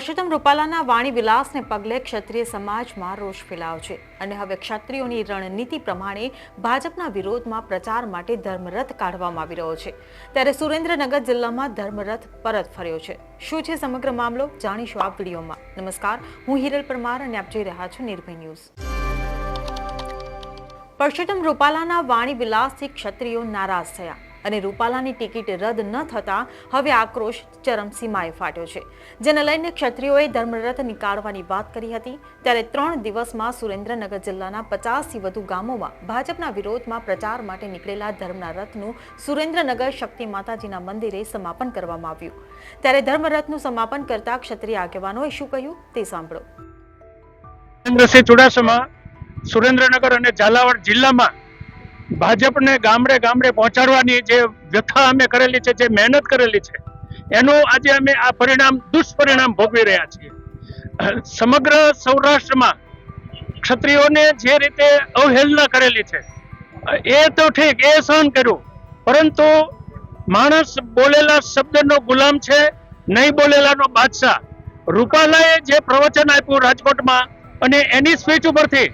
પરસોત્તમ રૂપાલાના વાણી વિલાસને પગલે ક્ષત્રિય સમાજમાં રોષ ફેલાવ છે. અને હવે ક્ષત્રિયોની રણનીતિ પ્રમાણે ભાજપના વિરોધમાં પ્રચાર માટે ધર્મરથ કાઢવામાં આવી રહ્યો છે. ત્યારે સુરેન્દ્રનગર જિલ્લામાં ધર્મરથ પરત ફર્યો છે. શું છે સમગ્ર મામલો? જાણીશું આ વિડીયોમાં. નમસ્કાર, હું હિરલ પરમાર અને આપ જોઈ રહ્યા છો નિર્ભય ન્યૂઝ. પરસોત્તમ રૂપાલાના વાણી વિલાસથી ક્ષત્રિયો નારાજ થયા. અને રૂપાલાની ટિકિટ રદ ન થતાં હવે આક્રોશ ચરમસીમાએ ફાટ્યો છે. જેને લઈને ક્ષત્રિયોએ ધર્મરથ નીકાળવાની વાત કરી હતી, ત્યારે ત્રણ દિવસમાં સુરેન્દ્રનગર જિલ્લાના પચાસથી વધુ ગામોમાં ભાજપના વિરોધમાં પ્રચાર માટે નીકળેલા ધર્મના રથનું સુરેન્દ્રનગર શક્તિ માતાજીના મંદિરે સમાપન કરવામાં આવ્યું. ત્યારે ધર્મરથનું સમાપન કરતા ક્ષત્રિય આગેવાનોએ શું કહ્યું તે સાંભળો. નરેન્દ્રસિંહ ચુડાસમા સુરેન્દ્રનગર અને ઝાલાવાડ જિલ્લામાં ભાજપને ગામડે ગામડે પહોંચાડવાની જે વ્યથા અમે કરેલી છે, જે મહેનત કરેલી છે, એનું આજે અમે આ પરિણામ, દુષ્પરિણામ ભોગવી રહ્યા છીએ. સમગ્ર સૌરાષ્ટ્રમાં ક્ષત્રિયોને જે રીતે અવહેલના કરેલી છે, એ તો ઠીક, એ સહન કર્યું, પરંતુ માણસ બોલેલા શબ્દનો ગુલામ છે, નહીં બોલેલાનો બાદશાહ. રૂપાલાએ જે પ્રવચન આપ્યું રાજકોટમાં, અને એની સ્પીચ ઉપરથી,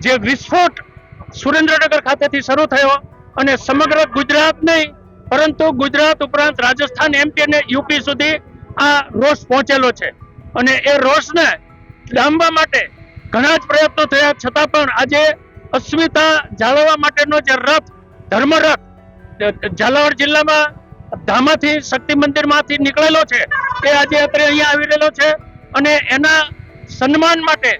જે વિસ્ફોટ સુરેન્દ્રનગર ખાતેથી શરૂ થયો અને સમગ્ર ગુજરાત નહીં, પરંતુ ગુજરાત ઉપરાંત રાજસ્થાન, એમપી અને યુપી સુધી આ રોષ પહોંચેલો છે. અને એ રોષને ડામવા માટે ઘણા જ પ્રયત્નો થયા, છતાં પણ આજે અસ્મિતા જાળવવા માટેનો જે રથ, ધર્મરથ, ઝાલાવાડ જિલ્લામાં ધામાથી શક્તિ મંદિરમાંથી નીકળેલો છે, એ આજે અત્યારે અહીંયા આવી રહેલો છે. અને એના સન્માન માટે,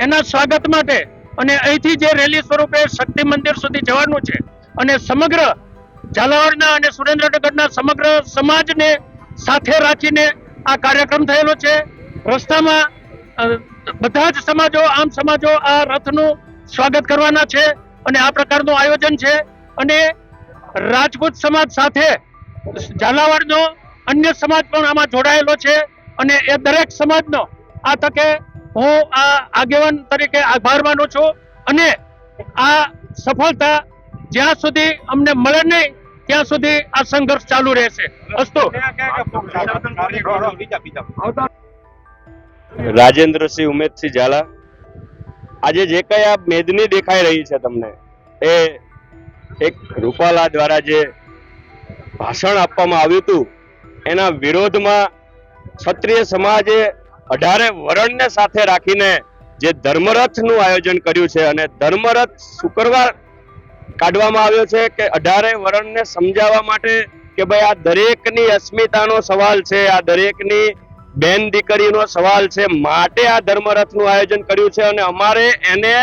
એના સ્વાગત માટે અને અહીંથી જે રેલી સ્વરૂપે શક્તિ મંદિર સુધી જવાનું છે અને સમગ્ર ઝાલાવાડના અને સુરેન્દ્રનગરના સમગ્ર સમાજને સાથે રાખીને આ કાર્યક્રમ થયેલો છે. રસ્તામાં બધા જ સમાજો, આમ સમાજો આ રથનું સ્વાગત કરવાના છે અને આ પ્રકારનું આયોજન છે. અને રાજપૂત સમાજ સાથે ઝાલાવાડનો અન્ય સમાજ પણ આમાં જોડાયેલો છે અને એ દરેક સમાજનો આ તકે હું આ આગેવાન તરીકે આભાર માનું છું અને આ સફળતા જ્યાં સુધી અમને મળે નહીં, ત્યાં સુધી આ સંઘર્ષ ચાલુ રહેશે. રાજેન્દ્રસિંહ ઉમેદસિંહ ઝાલા, આજે જે કઈ આ મેદની દેખાઈ રહી છે તમને, એ એક રૂપાલા દ્વારા જે ભાષણ આપવામાં આવ્યું હતું, એના વિરોધમાં ક્ષત્રિય સમાજે અઢારે વરણને સાથે રાખીને જે ધર્મરથનું આયોજન કર્યું છે અને ધર્મરથ શુક્રવાર કાઢવામાં આવ્યો છે કે અઢારે વરણને સમજાવવા માટે કે ભાઈ આ દરેકની અસ્મિતાનો સવાલ છે, આ દરેકની બેન દીકરીનો સવાલ છે, માટે આ ધર્મરથનું આયોજન કર્યું છે અને અમારે એને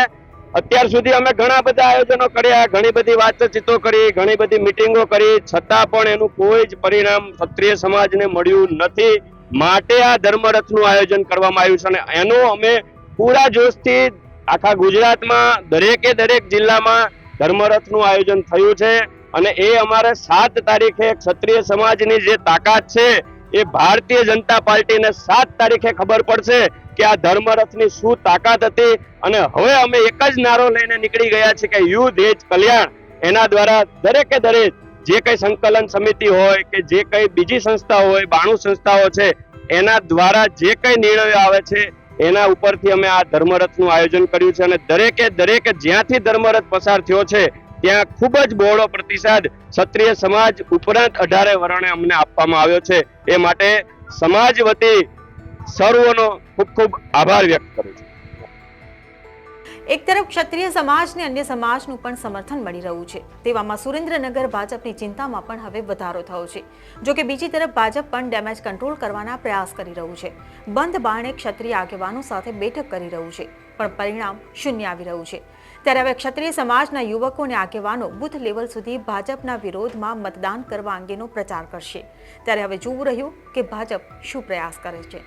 અત્યાર સુધી અમે ઘણા બધા આયોજનો કર્યા, ઘણી બધી વાતચીતો કરી, ઘણી બધી મિટિંગો કરી, છતાં પણ એનું કોઈ જ પરિણામ ક્ષત્રિય સમાજને મળ્યું નથી. માટે આ ધર્મરથનું આયોજન કરવામાં આવ્યું છે અને એનો અમે પૂરા જોશથી આખા ગુજરાતમાં દરેકે દરેક જિલ્લામાં ધર્મરથનું આયોજન થયું છે અને એ અમારે સાત તારીખે ક્ષત્રિય સમાજની જે તાકાત છે એ ભારતીય જનતા પાર્ટીને સાત તારીખે ખબર પડશે કે આ ધર્મરથની શું તાકાત હતી અને હવે અમે એક જ નારો લઈને નીકળી ગયા છે કે યુદ્ધ દેજ કલ્યાણ. એના દ્વારા દરેકે દરેક જે કઈ સંકલન સમિતિ હોય કે જે કઈ બીજી સંસ્થા હોય, બાણું સંસ્થાઓ છે, એના દ્વારા જે કઈ નિર્ણયો આવે છે, એના ઉપરથી અમે આ ધર્મરથનું આયોજન કર્યું છે અને દરેકે, દરેક જ્યાંથી ધર્મરથ પસાર થયો છે, ત્યાં ખૂબ જ બહોળો પ્રતિસાદ ક્ષત્રિય સમાજ ઉપરાંત અઢારે વર્ણે અમને આપવામાં આવ્યો છે. એ માટે સમાજ વતી સર્વનો ખૂબ ખૂબ આભાર વ્યક્ત કરું છું. એક તરફ ક્ષત્રિય સમાજને અન્ય સમાજનું પણ સમર્થન મળી રહ્યું છે. તેવામાં સુરેન્દ્રનગર ભાજપની ચિંતામાં પણ હવે વધારો થયો છે. જો કે બીજી તરફ ભાજપ પણ ડેમેજ કંટ્રોલ કરવાના પ્રયાસ કરી રહ્યું છે. બંધ બારણે ક્ષત્રિય આગેવાનો સાથે બેઠક કરી રહ્યું છે, પણ પરિણામ શૂન્ય આવી રહ્યું છે. ત્યારે હવે ક્ષત્રિય સમાજના યુવકો અને આગેવાનો બુથ લેવલ સુધી ભાજપના વિરોધમાં મતદાન કરવા અંગેનો પ્રચાર કરશે. ત્યારે હવે જોવું રહ્યું કે ભાજપ શું પ્રયાસ કરે છે.